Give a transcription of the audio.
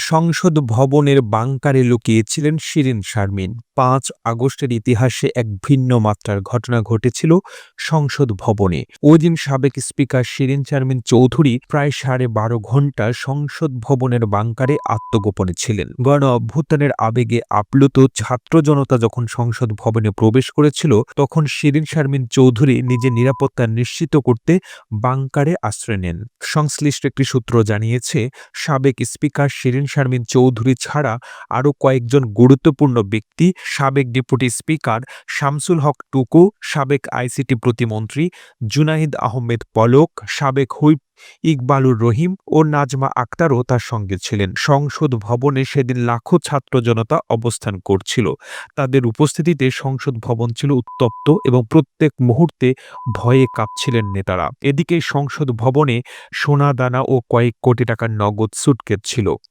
সংসদ ভবনের বাংকারে লুকিয়েছিলেন শিরিন শারমিন। পাঁচ আগস্টের ইতিহাসে এক ভিন্ন মাত্রার ঘটনা ঘটেছিল সংসদ ভবনে। ওই দিন সাবেক স্পিকার শিরিন শারমিন চৌধুরী প্রায় সাড়ে বারো ঘণ্টা সংসদ ভবনের বাংকারে আত্মগোপনে ছিলেন। গণ অভ্যুত্থানের আবেগে আপ্লুত ছাত্র জনতা যখন সংসদ ভবনে প্রবেশ করেছিল, তখন শিরিন শারমিন চৌধুরী নিজের নিরাপত্তা নিশ্চিত করতে বাংকারে আশ্রয় নেন। সংশ্লিষ্ট একটি সূত্র জানিয়েছে, সাবেক স্পিকার শিরিন শারমিন চৌধুরী ছাড়া আরও কয়েকজন গুরুত্বপূর্ণ ব্যক্তি, সাবেক ডেপুটি স্পিকার শামসুল হক টুকু, সাবেক আইসিটি প্রতিমন্ত্রী জুনাহিদ আহমেদ পলক, সাবেক হুইপ ইকবালুর রহিম ও নাজমা আক্তারও তার সঙ্গে ছিলেন। সংসদ ভবনে সেদিন লাখো ছাত্র জনতা অবস্থান করছিল। তাদের উপস্থিতিতে সংসদ ভবন ছিল উত্তপ্ত এবং প্রত্যেক মুহূর্তে ভয়ে কাঁপছিলেন নেতারা। এদিকে সংসদ ভবনে সোনা দানা ও কয়েক কোটি টাকার নগদ সুটকেস ছিল।